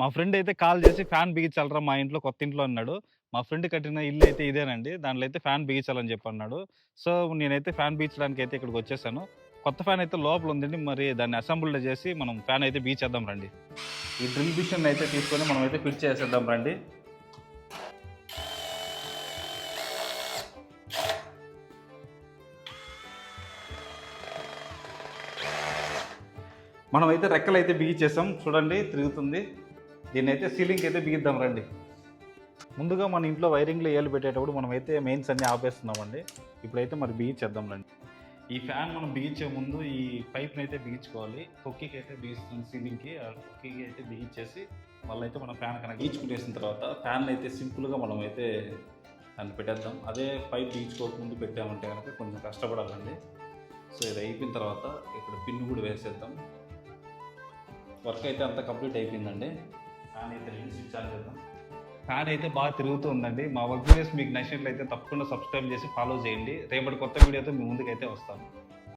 మా ఫ్రెండ్ అయితే కాల్ చేసి ఫ్యాన్ బిగించాలరా మా ఇంట్లో కొత్త ఇంట్లో అన్నాడు. మా ఫ్రెండ్ కట్టిన ఇల్లు అయితే ఇదేనండి. దాంట్లో అయితే ఫ్యాన్ బిగించాలని చెప్పి అన్నాడు. సో నేనైతే ఫ్యాన్ బిగించడానికి అయితే ఇక్కడికి వచ్చేసాను. కొత్త ఫ్యాన్ అయితే లోపల ఉందండి. మరి దాన్ని అసెంబ్లీ చేసి మనం ఫ్యాన్ అయితే బిగించేద్దాం రండి. ఈ డ్రిల్ మిషన్ అయితే తీసుకొని మనం అయితే ఫిట్ చేసేద్దాం రండి. మనం అయితే రెక్కలు అయితే బిగించేసాం. చూడండి తిరుగుతుంది. దీన్ని అయితే సీలింగ్ అయితే బిగిద్దాం రండి. ముందుగా మన ఇంట్లో వైరింగ్లో ఏలు పెట్టేటప్పుడు మనమైతే మెయిన్స్ అన్నీ ఆపేస్తున్నామండి. ఇప్పుడైతే మరి బిగించేద్దాం రండి. ఈ ఫ్యాన్ మనం బిగించే ముందు ఈ పైప్ని అయితే బిగించుకోవాలి. తొక్కికి అయితే బిగిస్తుంది సీలింగ్కి ఆ తొక్కికి అయితే బిగించేసి మళ్ళీ అయితే మనం ఫ్యాన్ కనుక బిగించుకునేసిన తర్వాత ఫ్యాన్ అయితే సింపుల్గా మనం అయితే దాన్ని పెట్టేద్దాం. అదే పైప్ బిగించుకోక ముందు పెట్టామంటే కనుక కొంచెం కష్టపడాలండి. సో ఇది అయిపోయిన తర్వాత ఇక్కడ పిన్ కూడా వేసేద్దాం. వర్క్ అయితే అంతా కంప్లీట్ అయిపోయిందండి. ఫ్యాన్ అయితే స్విచ్ ఆన్ చేద్దాం. ఫ్యాన్ అయితే బాగా తిరుగుతూ ఉందండి మా వర్క్ వీడియోస్ మీకు నచ్చినట్లయితే తప్పకుండా సబ్స్క్రైబ్ చేసి ఫాలో చేయండి. రేపటి కొత్త వీడియోతో మీ ముందుకైతే వస్తాను.